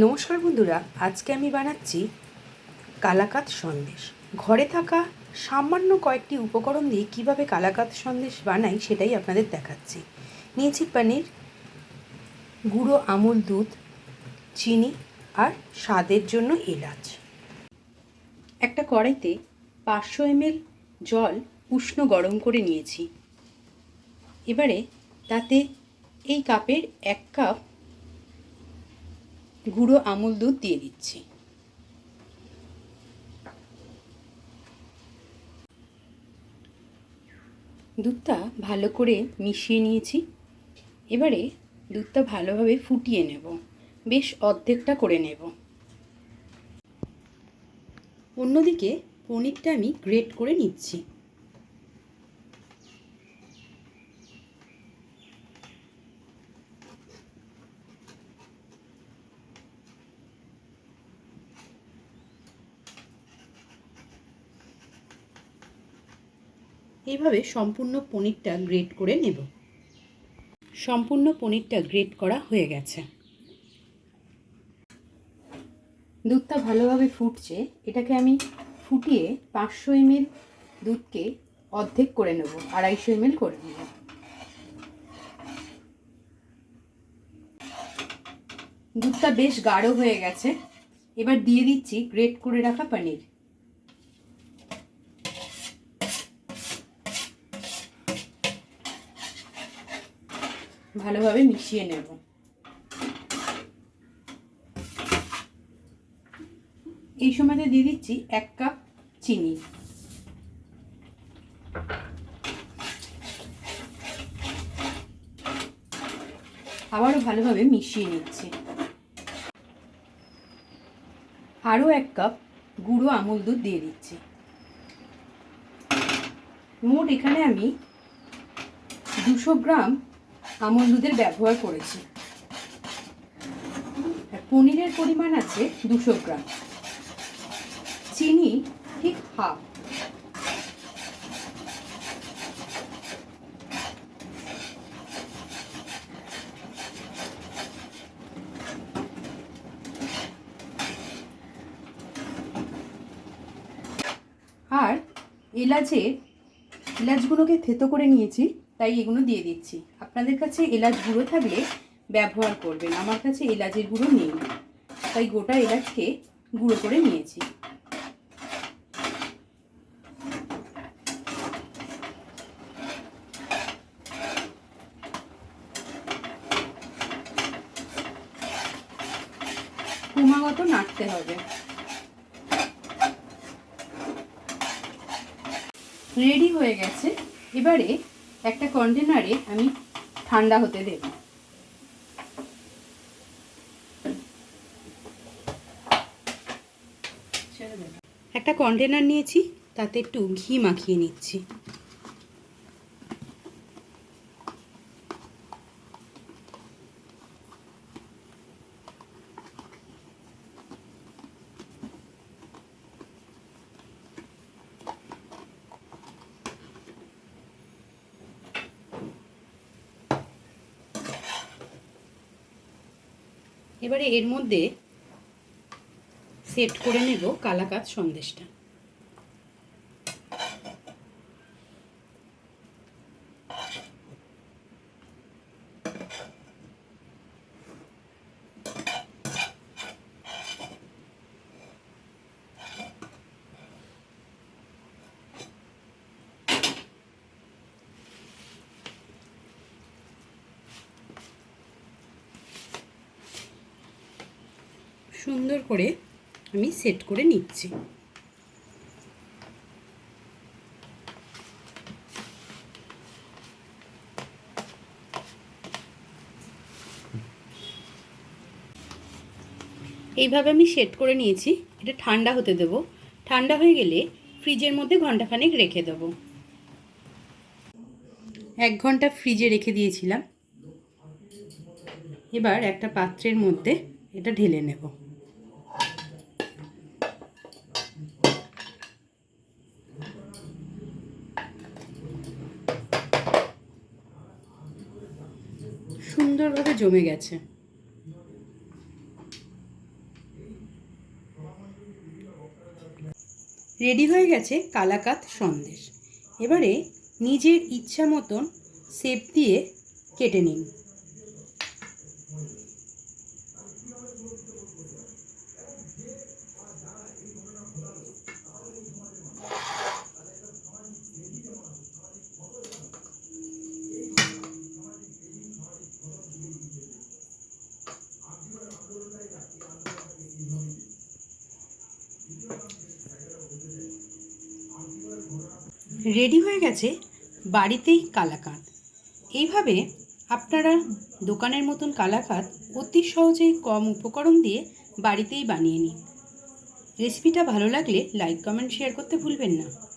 নমস্কার বন্ধুরা, আজকে আমি বানাচ্ছি কালাকাত সন্দেশ। ঘরে থাকা সামান্য কয়েকটি উপকরণ দিয়ে কীভাবে কালাকাত সন্দেশ বানাই সেটাই আপনাদের দেখাচ্ছি। নিয়েছি পনির, গুঁড়ো আমুল দুধ, চিনি আর স্বাদের জন্য এলাচ। একটা কড়াইতে পাঁচশো এমএল জল উষ্ণ গরম করে নিয়েছি। এবারে তাতে এই কাপের এক কাপ গুঁড়ো আমুল দুধ দিয়ে দিচ্ছি। দুধটা ভালো করে মিশিয়ে নিয়েছি। এবারে দুধটা ভালোভাবে ফুটিয়ে নেব। বেশ অর্ধেকটা করে নেব। অন্যদিকে পনিরটা আমি গ্রেট করে নিচ্ছি। এইভাবে সম্পূর্ণ পনিরটা গ্রেট করে নেব। সম্পূর্ণ পনিরটা গ্রেট করা হয়ে গেছে। দুধটা ভালোভাবে ফুটছে, এটাকে আমি ফুটিয়ে পাঁচশো এমএল দুধকে অর্ধেক করে নেব, আড়াইশো এমএল করে নেব। দুধটা বেশ গাঢ় হয়ে গেছে। এবার দিয়ে দিচ্ছি গ্রেট করে রাখা পনির। ভালোভাবে মিশিয়ে নেব। এই সময়তে দিয়ে দিচ্ছি এক কাপ চিনি। আবারও ভালোভাবে মিশিয়ে নিচ্ছি। আরও এক কাপ গুঁড়ো আমুল দুধ দিয়ে দিচ্ছি। মোট এখানে আমি দুশো গ্রাম আমল দুধের ব্যবহার করেছি। পনিরের পরিমাণ আছে দুশো গ্রাম। চিনি ঠিক হাফ। আর এলাচের, এলাচগুলোকে থেতো করে নিয়েছি। তাই এগুলো দিয়ে দিচ্ছি। আপনাদের কাছে এলাচ গুঁড়ো থাকলে ব্যবহার করবেন, আমার কাছে এলাচের গুঁড়ো নেই। তাই গোটা এলাচকে গুঁড়ো করে নিয়েছি। ক্রমাগত নাড়তে হবে। রেডি হয়ে গেছে। এবারে একটা কন্টেনারে আমি ঠান্ডা হতে দেব। একটা কন্টেনার নিয়েছি তাতে একটু ঘি মাখিয়ে নিচ্ছি। এবারে এর মধ্যে সেট করে নেব কালাকাত সন্দেশটা। সুন্দর করে আমি সেট করে নিচ্ছি। এইভাবে আমি সেট করে নিয়েছি, এটা ঠান্ডা হতে দেব। ঠান্ডা হয়ে গেলে ফ্রিজের মধ্যে ঘন্টাখানেক রেখে দেবো। এক ঘণ্টা ফ্রিজে রেখে দিয়েছিলাম। এবার একটা পাত্রের মধ্যে এটা ঢেলে নেব। সুন্দরভাবে জমে গেছে। রেডি হয়ে গেছে কালাকাত সন্দেশ। এবারে নিজের ইচ্ছা মতন সেপ দিয়ে কেটে নিন। রেডি হয়ে গেছে বাড়িতেই কালাকাঁদ। এইভাবে আপনারা দোকানের মতন কালাকাঁদ অতি সহজেই কম উপকরণ দিয়ে বাড়িতেই বানিয়ে নিন। রেসিপিটা ভালো লাগলে লাইক, কমেন্ট, শেয়ার করতে ভুলবেন না।